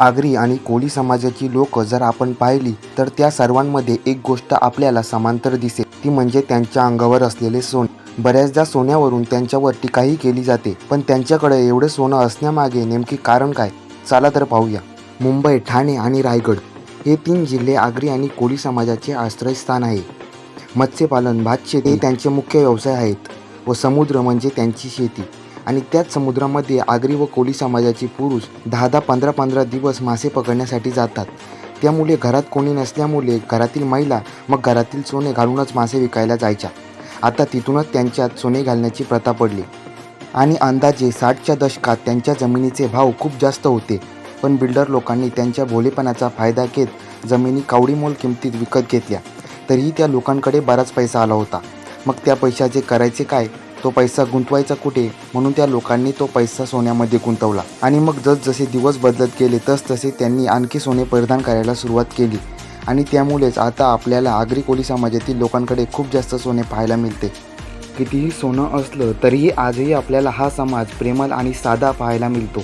आगरी आणि कोळी समाजाची लोक जर आपण पाहिली तर त्या सर्वांमध्ये एक गोष्ट आपल्याला समांतर दिसेल. ती म्हणजे त्यांच्या अंगावर असलेले सोने. बऱ्याचदा सोन्यावरून त्यांच्यावर टीकाही केली जाते पण त्यांच्याकडे एवढे सोनं असण्यामागे नेमकी कारण काय? चला तर पाहूया. मुंबई ठाणे आणि रायगड हे तीन जिल्हे आगरी आणि कोळी समाजाचे आश्रयस्थान आहे. मत्स्यपालन भातशेती हे त्यांचे मुख्य व्यवसाय आहेत व समुद्र म्हणजे त्यांची शेती. आणि त्याच समुद्रामध्ये आगरी व कोळी समाजाचे पुरुष दहा दहा पंधरा पंधरा दिवस मासे पकडण्यासाठी जातात. त्यामुळे घरात कोणी नसल्यामुळे घरातील महिला मग घरातील सोने घालूनच मासे विकायला जायच्या. आता तिथूनच त्यांच्यात सोने घालण्याची प्रथा पडली. आणि अंदाजे साठच्या दशकात त्यांच्या जमिनीचे भाव खूप जास्त होते. पण बिल्डर लोकांनी त्यांच्या भोलेपणाचा फायदा घेत जमिनी कावडीमोल किमतीत विकत घेतल्या. तरीही त्या लोकांकडे बराच पैसा आला होता. मग त्या पैशाचे करायचे काय? तो पैसा गुंतवायचा कुठे? म्हणून त्या लोकांनी तो पैसा सोन्यामध्ये गुंतवला. आणि मग जसजसे दिवस बदलत गेले तसतसे त्यांनी आणखी सोने परिधान करायला सुरुवात केली. आणि त्यामुळेच आता आपल्याला आगरी कोळी समाजातील लोकांकडे खूप जास्त सोने पाहायला मिळते. कितीही सोनं असलं तरीही आजही आपल्याला हा समाज प्रेमल आणि साधा पाहायला मिळतो.